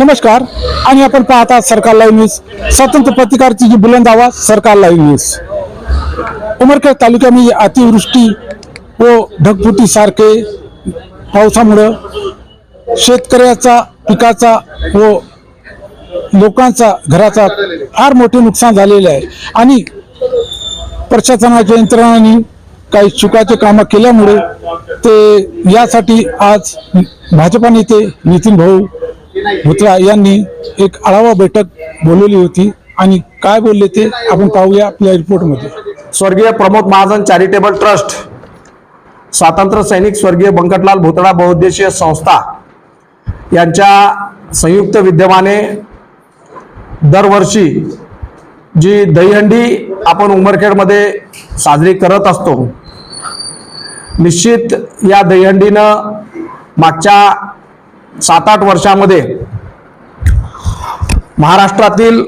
नमस्कार. आणि आपण पाहता सरकार लाईव्ह न्यूज. स्वतंत्र पत्रकारची जी बुलंद आवाज सरकार लाईव्ह न्यूज. उमरखेड तालुक्यामध्ये अतिवृष्टी व ढगफुटीसारखे पावसामुळं शेतकऱ्याचा पिकाचा व लोकांचा घराचा फार मोठे नुकसान झालेले आहे. आणि प्रशासनाच्या यंत्रणांनी काही चुकाचे कामं केल्यामुळे ते यासाठी आज भाजपा नेते नितीन भाऊ भुत्रा यांनी एक आढावा बैठक बोलवली होती. आणि काय बोलले ते आपण पाहूया आपल्या रिपोर्टमध्ये. स्वर्गीय प्रमोद महाजन चॅरिटेबल ट्रस्ट स्वातंत्र्य सैनिक स्वर्गीय बंकटलाल भोतडा बहुउद्देशीय संस्था यांच्या संयुक्त विद्यमाने दरवर्षी जी दहीहंडी आपण उमरखेडमध्ये साजरी करत असतो निश्चित या दहीहंडीनं मागच्या सात आठ वर्षामध्ये महाराष्ट्रातील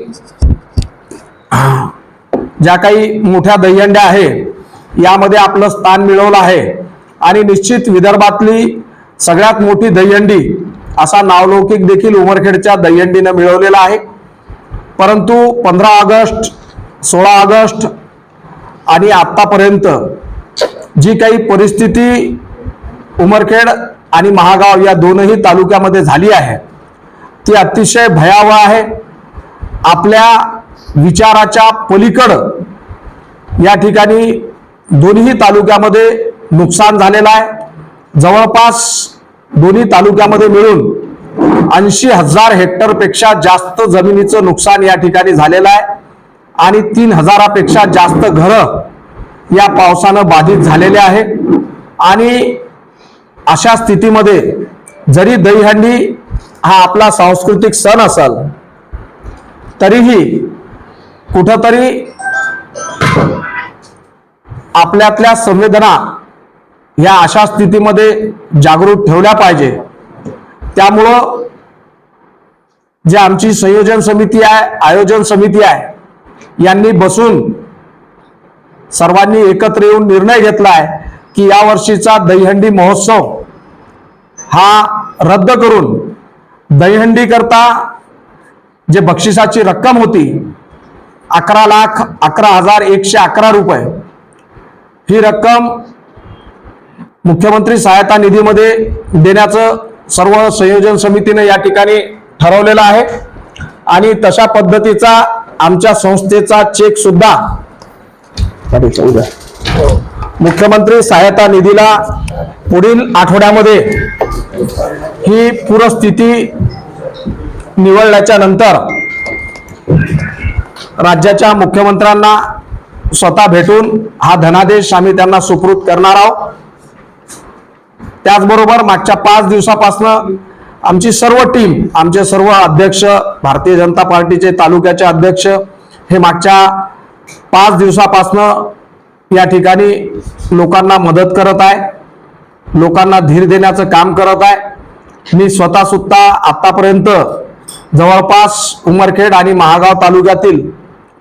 ज्या काही मोठ्या दहीहंड्या आहे यामध्ये आपलं स्थान मिळवलं आहे. आणि निश्चित विदर्भातली सगळ्यात मोठी दहीहंडी असा नावलौकिक देखील उमरखेडच्या दहीहंडीनं मिळवलेला आहे. परंतु पंधरा ऑगस्ट सोळा ऑगस्ट आणि आत्तापर्यंत जी काही परिस्थिती उमरखेड आणि महागाव या दोनही तालुक्यामध्ये झाली आहे. ती अतिशय भयावह आहे. आपल्या विचाराच्या पलीकडं या ठिकाणी दोन्ही तालुक्यामध्ये नुकसान झालेलं आहे. जवळपास दोन्ही तालुक्यामध्ये मिळून ऐंशी हजार हेक्टरपेक्षा जास्त जमिनीचं नुकसान या ठिकाणी झालेलं आहे आणि तीन हजारापेक्षा जास्त घरं या पावसानं बाधित झालेले आहे. आणि अशा स्थितीमध्ये जरी दहीहंडी हा आपला सांस्कृतिक सण असेल तरीही कुठंतरी आपल्यातल्या संवेदना या अशा स्थितीमध्ये जागृत ठेवल्या पाहिजे. त्यामुळं जे आमची संयोजन समिती आहे आयोजन समिती आहे यांनी बसून सर्वांनी एकत्र येऊन निर्णय घेतला आहे. की या वर्षीचा दहीहंडी महोत्सव हा रद्द करून दहीहंडी करता जे बक्षिसाची रक्कम होती अकरा लाख अकरा हजार एकशे अकरा रुपये ही रक्कम मुख्यमंत्री सहायता निधीमध्ये देण्याचं सर्व संयोजन समितीने या ठिकाणी ठरवलेलं आहे. आणि तशा पद्धतीचा आमच्या संस्थेचा चेक सुद्धा मुख्यमंत्री सहायता निधीला पुढील आठवड्यामध्ये ही पूरस्थिती निवडल्याच्या नंतर राज्याच्या मुख्यमंत्र्यांना स्वतः भेटून हा धनादेश आम्ही त्यांना सुपूर्द करणार आहोत. त्याचबरोबर मागच्या पाच दिवसापासनं आमची सर्व टीम आमचे सर्व अध्यक्ष भारतीय जनता पार्टीचे तालुक्याचे अध्यक्ष हे मागच्या पाच दिवसापासनं या ठिकाणी लोकांना मदत करत आहे. लोकांना धीर देण्याचं काम करत आहे. मी स्वतः सुद्धा आतापर्यंत जवळपास उमरखेड आणि महागाव तालुक्यातील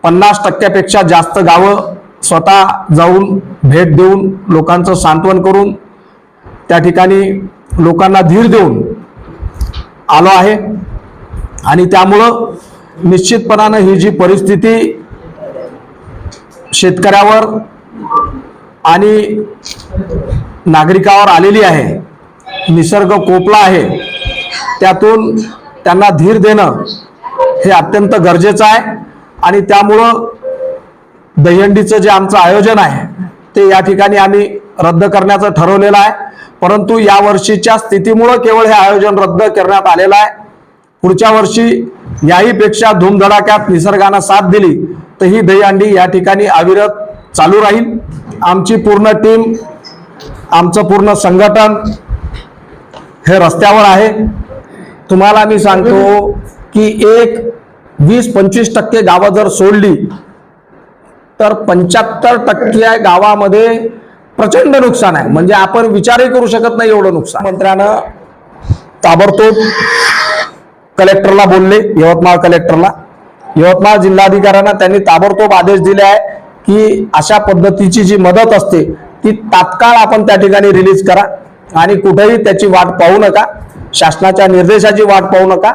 पन्नास टक्क्यापेक्षा जास्त गावं स्वतः जाऊन भेट देऊन लोकांचं सांत्वन करून त्या ठिकाणी लोकांना धीर देऊन आलो आहे. आणि त्यामुळं निश्चितपणानं ही जी परिस्थिती शेतकऱ्यावर आणि नागरिकावर आलेली आहे निसर्ग कोपला आहे त्यातून त्यांना धीर देणं हे अत्यंत गरजेचं आहे. आणि त्यामुळं दहीहंडीचं जे आमचं आयोजन आहे ते या ठिकाणी आम्ही रद्द करण्याचं ठरवलेलं आहे. परंतु या वर्षीच्या स्थितीमुळं केवळ हे आयोजन रद्द करण्यात आलेलं आहे. पुढच्या वर्षी याहीपेक्षा धूमधडाक्यात निसर्गानं साथ दिली तर ही दहीहंडी या ठिकाणी अविरत चालू राहील. आमची पूर्ण टीम आमचं पूर्ण संघटन हे रस्त्यावर आहे. तुम्हाला मी सांगतो की एक वीस पंचवीस टक्के गावं जर सोडली तर पंच्याहत्तर टक्के गावामध्ये प्रचंड नुकसान आहे. म्हणजे आपण विचारही करू शकत नाही एवढं नुकसान. मंत्र्यानं ताबडतोब कलेक्टरला बोलले यवतमाळ कलेक्टरला. यवतमाळ जिल्हाधिकाऱ्यांना त्यांनी ताबडतोब आदेश दिले आहे की अशा पद्धतीची जी मदत असते ती तात्काळ आपण त्या ठिकाणी रिलीज करा आणि कुठेही त्याची वाट पाहू नका शासनाच्या निर्देशाची वाट पाहू नका.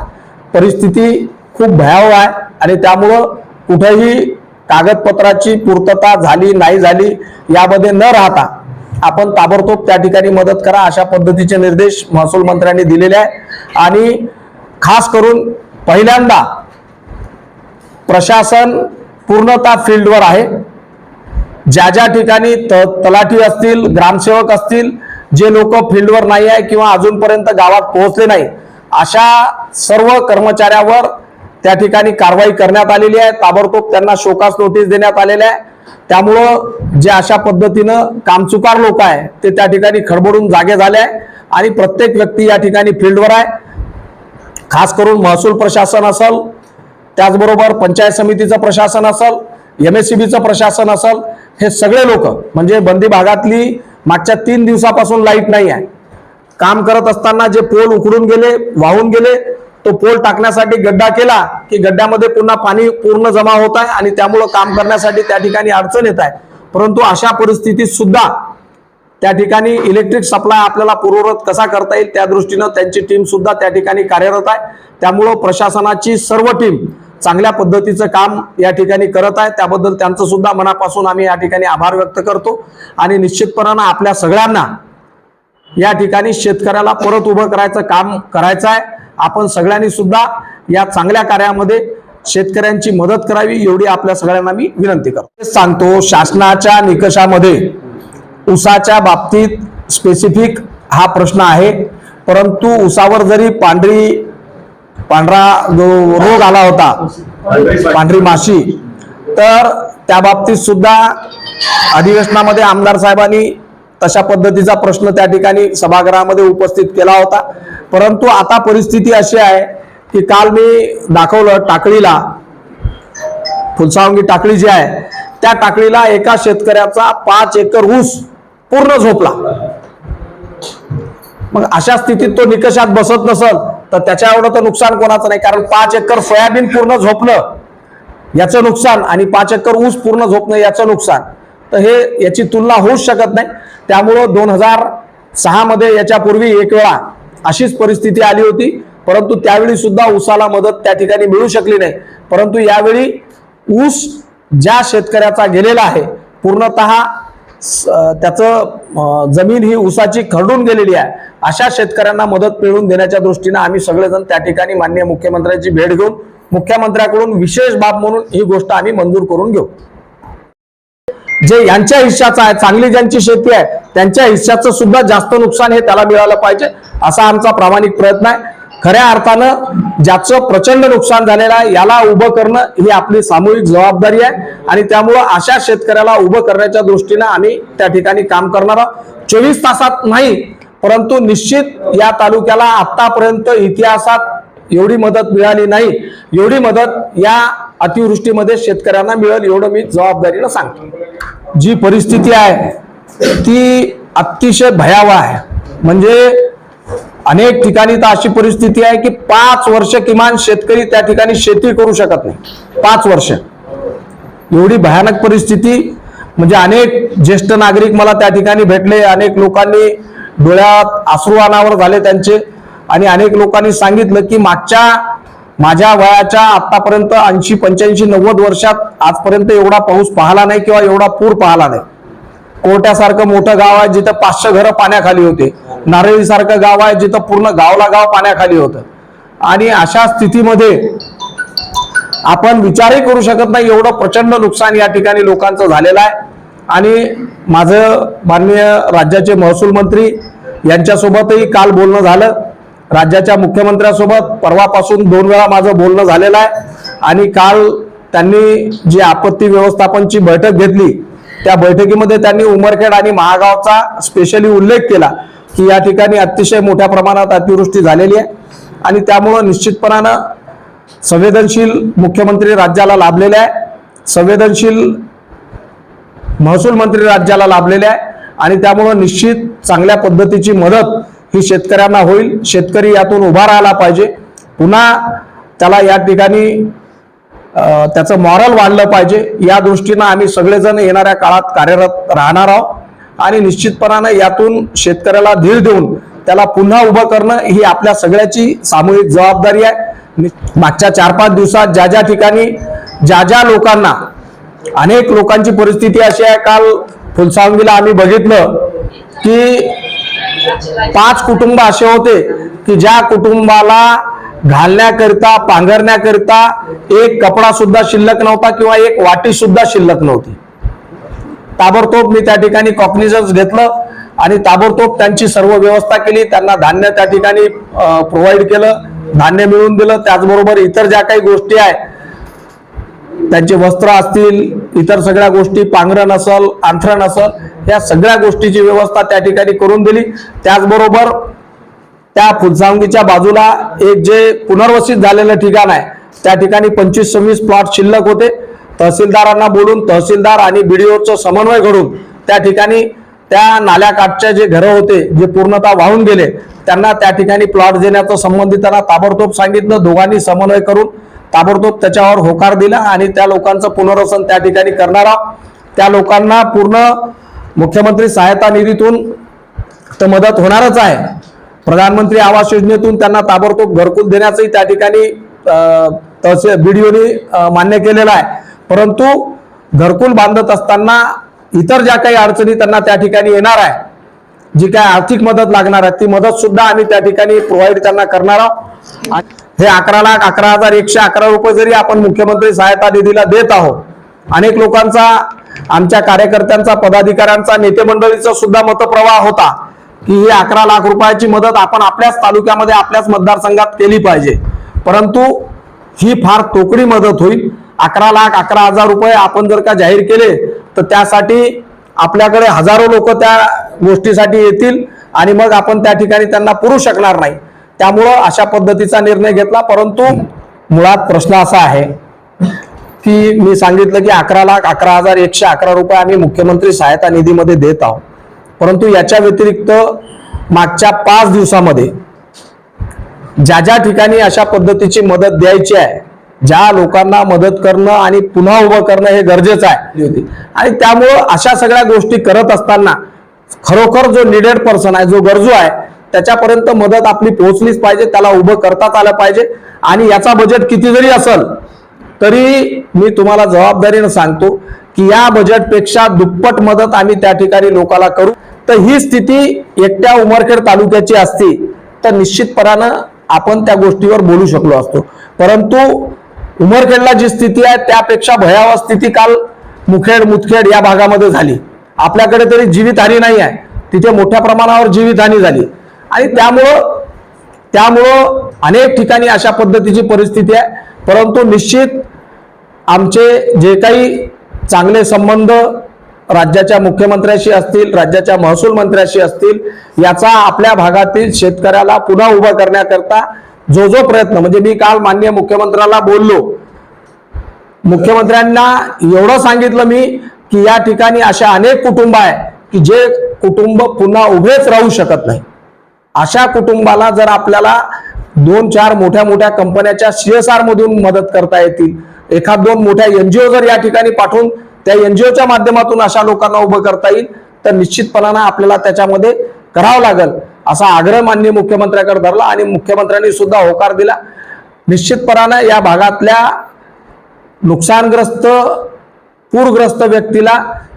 परिस्थिती खूप भयावह आहे आणि त्यामुळं कुठेही कागदपत्राची पूर्तता झाली नाही झाली यामध्ये न राहता आपण ताबडतोब त्या ठिकाणी मदत करा अशा पद्धतीचे निर्देश महसूल मंत्र्यांनी दिलेले आहे आणि खास करून पहिल्यांदा प्रशासन पूर्णतः फील्डवर आहे. ज्या ज्या ठिकाणी त तलाठी असतील ग्रामसेवक असतील जे लोक फील्डवर नाही आहे किंवा अजूनपर्यंत गावात पोहोचले नाही अशा सर्व कर्मचाऱ्यावर त्या ठिकाणी कारवाई करण्यात आलेली आहे. ताबडतोब त्यांना शोकास नोटीस देण्यात आलेल्या आहे. त्यामुळं जे अशा पद्धतीनं कामचुकार लोक आहे ते त्या ठिकाणी खडबडून जागे झाले आहे आणि प्रत्येक व्यक्ती या ठिकाणी फील्डवर आहे. खास करून महसूल प्रशासन असल त्याचबरोबर पंचायत समितीचं प्रशासन असल एम एस सी बीचं प्रशासन असल हे सगळे लोक म्हणजे बंदी भागातली मागच्या तीन दिवसापासून लाइट नाही आहे. काम करत असताना जे पोल उकडून गेले वाहून गेले तो पोल टाकण्यासाठी गड्डा केला की गड्ड्यामध्ये पुन्हा पाणी पूर्ण जमा होत आहे आणि त्यामुळं काम करण्यासाठी त्या ठिकाणी अडचण येत आहे. परंतु अशा परिस्थितीत सुद्धा त्या ठिकाणी इलेक्ट्रिक सप्लाय आपल्याला पूर्ववत कसा करता येईल त्या दृष्टीनं त्यांची टीम सुद्धा त्या ठिकाणी कार्यरत आहे. त्यामुळं प्रशासनाची सर्व टीम चांगल्या पद्धतीचं काम या ठिकाणी करत आहे. त्याबद्दल त्यांचं सुद्धा मनापासून आम्ही या ठिकाणी आभार व्यक्त करतो. आणि निश्चितपणानं आपल्या सगळ्यांना या ठिकाणी शेतकऱ्याला परत उभं करायचं काम करायचं आहे. आपण सगळ्यांनी सुद्धा या चांगल्या कार्यामध्ये शेतकऱ्यांची मदत करावी एवढी आपल्या सगळ्यांना मी विनंती करतो. सांगतो शासनाच्या निकषामध्ये उसाच्या बाबतीत स्पेसिफिक हा प्रश्न आहे. परंतु उसावर जरी पांढरी पांढरा जो रोग आला होता पांढरी माशी तर त्या बाबतीत सुद्धा अधिवेशनामध्ये आमदार साहेबांनी तशा पद्धतीचा प्रश्न त्या ठिकाणी सभागृहामध्ये उपस्थित केला होता. परंतु आता परिस्थिती अशी आहे की काल मी दाखवलं टाकळीला फुलसावंगी टाकळी जी आहे त्या टाकळीला एका शेतकऱ्याचा पाच एकर ऊस पूर्ण झोपला. मग अशा स्थितीत तो निकषात बसत नसल तर त्याच्या एवढं तर नुकसान कोणाचं नाही कारण पाच एकर सोयाबीन पूर्ण झोपलं याचं नुकसान आणि पाच एकर ऊस पूर्ण झोपणं याचं नुकसान. तर हे याची तुलना होऊच शकत नाही. त्यामुळं दोन हजार सहामध्ये याच्यापूर्वी एक वेळा अशीच परिस्थिती आली होती. परंतु त्यावेळी सुद्धा ऊसाला मदत त्या ठिकाणी मिळू शकली नाही. परंतु यावेळी ऊस ज्या शेतकऱ्याचा गेलेला आहे पूर्णतः त्याचं जमीन ही ऊसाची खरडून गेलेली आहे. अशा शेतकऱ्यांना मदत मिळवून देण्याच्या दृष्टीनं आम्ही सगळेजण त्या ठिकाणी माननीय मुख्यमंत्र्यांची भेट घेऊन मुख्यमंत्र्याकडून विशेष बाब म्हणून ही गोष्ट आम्ही मंजूर करून घेऊ. जे यांच्या हिश्श्याचं आहे चांगली ज्यांची शेती आहे त्यांच्या हिश्श्याचं सुद्धा जास्त नुकसान हे त्याला मिळालं पाहिजे असा आमचा प्रामाणिक प्रयत्न आहे. खऱ्या अर्थानं ज्याचं प्रचंड नुकसान झालेलं आहे याला उभं करणं ही आपली सामूहिक जबाबदारी आहे. आणि त्यामुळं अशा शेतकऱ्याला उभं करण्याच्या दृष्टीनं आम्ही त्या ठिकाणी काम करणार आहोत. चोवीस तासात नाही परंतु निश्चित या तालुक्याला आतापर्यंत इतिहासात एवढी मदत मिळाली नाही. एवढी मदत या अतिवृष्टीमध्ये शेतकऱ्यांना मिळेल एवढं मी जबाबदारीनं सांगतो. जी परिस्थिती आहे ती अतिशय भयावह आहे. म्हणजे अनेक ठिकाणी तर अशी परिस्थिती आहे की पाच वर्ष किमान शेतकरी त्या ठिकाणी शेती करू शकत नाही. पाच वर्ष. एवढी भयानक परिस्थिती. म्हणजे अनेक ज्येष्ठ नागरिक मला त्या ठिकाणी भेटले अनेक लोकांनी डोळ्यात अश्रू अनावर झाले त्यांचे आणि अनेक लोकांनी सांगितलं की मागच्या माझ्या वयाच्या आतापर्यंत ऐंशी पंच्याऐंशी नव्वद वर्षात आजपर्यंत एवढा पाऊस पाहला नाही किंवा एवढा पूर पाहला नाही. कोट्यासारखं मोठं गाव आहे जिथं पाचशे घरं पाण्याखाली होते. नारळी सारखं गाव आहे जिथं पूर्ण गावला गाव पाण्याखाली होतं. आणि अशा स्थितीमध्ये आपण विचारही करू शकत नाही एवढं प्रचंड नुकसान या ठिकाणी लोकांचं झालेलं आहे. आणि माझं माननीय राज्याचे महसूल मंत्री यांच्यासोबतही काल बोलणं झालं. राज्याच्या मुख्यमंत्र्यासोबत परवापासून दोन वेळा माझं बोलणं झालेलं आहे. आणि काल त्यांनी जी आपत्ती व्यवस्थापनची बैठक घेतली त्या बैठकीमध्ये त्यांनी उमरखेड आणि महागावचा स्पेशली उल्लेख केला की या ठिकाणी अतिशय मोठ्या प्रमाणात अतिवृष्टी झालेली आहे. आणि त्यामुळं निश्चितपणानं संवेदनशील मुख्यमंत्री राज्याला लाभलेले आहे. संवेदनशील महसूल मंत्री राज्याला लाभलेले आहे. आणि त्यामुळं निश्चित चांगल्या पद्धतीची मदत ही शेतकऱ्यांना होईल. शेतकरी यातून उभा राहायला पाहिजे. पुन्हा त्याला या ठिकाणी त्याचं मॉरल वाढलं पाहिजे. या दृष्टीनं आम्ही सगळेजण येणाऱ्या काळात कार्यरत राहणार आहोत. आणि निश्चितपणानं यातून शेतकऱ्याला धीर देऊन त्याला पुन्हा उभं करणं ही आपल्या सगळ्याची सामूहिक जबाबदारी आहे. मागच्या चार पाच दिवसात ज्या ज्या ठिकाणी ज्या ज्या लोकांना अनेक लोकांची परिस्थिती अशी आहे काल फुलसावंगीला आम्ही बघितलं की पाच कुटुंब असे होते की ज्या कुटुंबाला घालण्याकरिता पांघरण्याकरिता एक कपडा सुद्धा शिल्लक नव्हता किंवा एक वाटी सुद्धा शिल्लक नव्हती. ताबडतोब मी त्या ठिकाणी कॉग्निझन्स घेतलं आणि ताबडतोब त्यांची सर्व व्यवस्था केली. त्यांना धान्य त्या ठिकाणी प्रोव्हाइड केलं धान्य मिळवून दिलं. त्याचबरोबर इतर ज्या काही गोष्टी आहे त्यांचे वस्त्र असतील इतर सगळ्या गोष्टी पांघरण असल अंथरण असल या सगळ्या गोष्टीची व्यवस्था त्या ठिकाणी करून दिली. त्याचबरोबर त्या फुलसावंगीच्या बाजूला एक जे पुनर्वसित झालेलं ठिकाण आहे त्या ठिकाणी पंचवीस सव्वीस प्लॉट शिल्लक होते. तहसीलदारांना बोलून तहसीलदार आणि बीडीओचं समन्वय घडून त्या ठिकाणी त्या नाल्याकाठच्या जे घरं होते जे पूर्णतः वाहून गेले त्यांना त्या ठिकाणी प्लॉट देण्याचं संबंधितांना ताबडतोब सांगितलं. दोघांनी समन्वय करून ताबडतोब त्याच्यावर होकार दिला आणि त्या लोकांचं पुनर्वसन त्या ठिकाणी करणार आहोत. त्या लोकांना पूर्ण मुख्यमंत्री सहायता निधीतून तर मदत होणारच आहे. प्रधानमंत्री आवास योजनेतून त्यांना ताबडतोब घरकुल देण्याचंही त्या ठिकाणी तसे बीडीओनी मान्य केलेलं आहे. परंतु घरकुल बांधत असताना इतर ज्या काही अडचणी त्यांना त्या ठिकाणी येणार आहे जी काय आर्थिक मदत लागणार आहे ती मदत सुद्धा आम्ही त्या ठिकाणी प्रोव्हाइड त्यांना करणार आहोत. हे अकरा लाख अकरा हजार एकशे अकरा रुपये जरी आपण मुख्यमंत्री सहायता निधीला देत आहोत अनेक लोकांचा आमच्या कार्यकर्त्यांचा पदाधिकाऱ्यांचा नेते मंडळीचा सुद्धा मतप्रवाह होता. की ही अकरा लाख रुपयाची मदत आपण आपल्याच तालुक्यामध्ये आपल्याच मतदारसंघात केली पाहिजे. परंतु ही फार तोकडी मदत होईल. अकरा लाख अकरा हजार रुपये आपण जर का जाहीर केले तर त्यासाठी आपल्याकडे हजारो लोक त्या गोष्टीसाठी येतील आणि मग आपण त्या ठिकाणी त्यांना पुरू शकणार नाही. त्यामुळं अशा पद्धतीचा निर्णय घेतला. परंतु मुळात प्रश्न असा आहे की मी सांगितलं की अकरा लाख अकरा हजार एकशे अकरा रुपये आम्ही मुख्यमंत्री सहायता निधीमध्ये देत आहोत. परंतु याच्या व्यतिरिक्त मागच्या पाच दिवसामध्ये ज्या ज्या ठिकाणी अशा पद्धतीची मदत द्यायची आहे ज्या लोकांना मदत करणं आणि पुन्हा उभं करणं हे गरजेचं आहे. आणि त्यामुळं अशा सगळ्या गोष्टी करत असताना खरोखर जो निडेड पर्सन आहे जो गरजू आहे त्याच्यापर्यंत मदत आपली पोहोचलीच पाहिजे त्याला उभं करताच आलं पाहिजे. आणि याचा बजेट किती जरी असेल तरी मी तुम्हाला जबाबदारीनं सांगतो की या बजेटपेक्षा दुप्पट मदत आम्ही त्या ठिकाणी लोकांना करू. तर ही स्थिती एकट्या उमरखेड तालुक्याची असती तर निश्चितपणानं आपण त्या गोष्टीवर बोलू शकलो असतो. परंतु उमरखेडला जी स्थिती आहे त्यापेक्षा भयावह स्थिती काल मुखेड मुतखेड या भागामध्ये झाली. आपल्याकडे तरी जीवितहानी नाही आहे. तिथे मोठ्या प्रमाणावर जीवितहानी झाली. आणि त्यामुळं त्यामुळं अनेक ठिकाणी अशा पद्धतीची परिस्थिती आहे. परंतु निश्चित आमचे जे काही चांगले संबंध राज्याच्या मुख्यमंत्र्याशी असतील राज्याच्या महसूल मंत्र्याशी असतील याचा आपल्या भागातील शेतकऱ्याला पुन्हा उभा करण्याकरता जो जो प्रयत्न म्हणजे मी काल माननीय मुख्यमंत्र्याला बोललो. मुख्यमंत्र्यांना एवढं सांगितलं मी की या ठिकाणी अशा अनेक कुटुंब आहे की जे कुटुंब पुन्हा उभेच राहू शकत नाही. अशा कुटुंबाला जर आपल्याला दोन चार मोठ्या मोठ्या कंपन्याच्या सीएसआर मधून मदत करता येतील एखाद दोन मोठ्या एनजीओ जर या ठिकाणी पाठवून त्या एनजीओच्या माध्यमातून अशा लोकांना उभं करता येईल तर निश्चितपणानं आपल्याला त्याच्यामध्ये करावं लागेल असा आग्रह माननीय मुख्यमंत्र्याकडे धरला आणि मुख्यमंत्र्यांनी सुद्धा होकार दिला. निश्चितपणानं या भागातल्या नुकसानग्रस्त पूरग्रस्त व्यक्तीला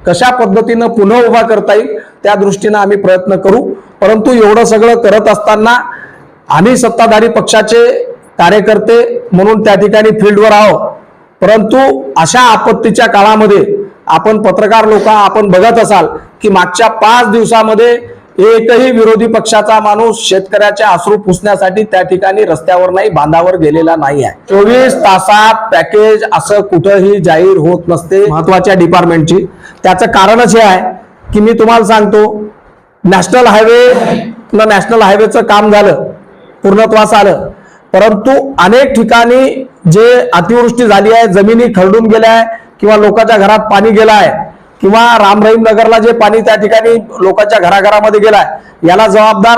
कशा पद्धतीनं पुन्हा उभा करता येईल त्या दृष्टीनं आम्ही प्रयत्न करू. परंतु एवढं सगळं करत असताना आम्ही सत्ताधारी पक्षाचे कार्यकर्ते म्हणून त्या ठिकाणी फील्डवर आहोत. परंतु अशा आपत्तीच्या काळामध्ये आपण पत्रकार लोक आपण बघत असाल की मागच्या पाच दिवसामध्ये एकही विरोधी पक्षाचा माणूस शेतकऱ्याचे अश्रू पुसण्यासाठी त्या ठिकाणी रस्त्यावर नाही बांधावर गेलेला नाही आहे. चोवीस तासात पॅकेज असं कुठंही जाहीर होत नसते महत्त्वाच्या डिपार्टमेंटची. त्याचं कारणच हे आहे की मी तुम्हाला सांगतो नॅशनल हायवे नॅशनल हायवेचं काम झालं पूर्णत्वास आलं. परंतु अनेक ठिकाणी जे अतिवृष्टी झाली आहे जमिनी खरडून गेल्या आहे किंवा लोकांच्या घरात पाणी गेलं आहे किंवा राम रहीम नगरला जे पाणी त्या ठिकाणी लोकांच्या घराघरामध्ये गेलं आहे याला जबाबदार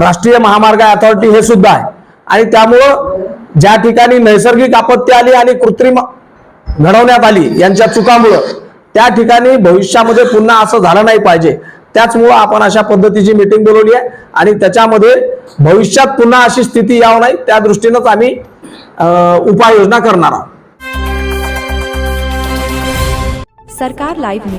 राष्ट्रीय महामार्ग अथॉरिटी हे सुद्धा आहे. आणि त्यामुळं ज्या ठिकाणी नैसर्गिक आपत्ती आली आणि कृत्रिम घडवण्यात आली यांच्या चुकामुळं त्या ठिकाणी भविष्यामध्ये पुन्हा असं झालं नाही पाहिजे. त्याचमुळं आपण अशा पद्धतीची मीटिंग बोलवली आहे. आणि त्याच्यामध्ये भविष्यात पुन्हा अशी स्थिती यावं नाही त्या दृष्टीनंच आम्ही उपाययोजना करणार आहोत. सरकार लाईव्ह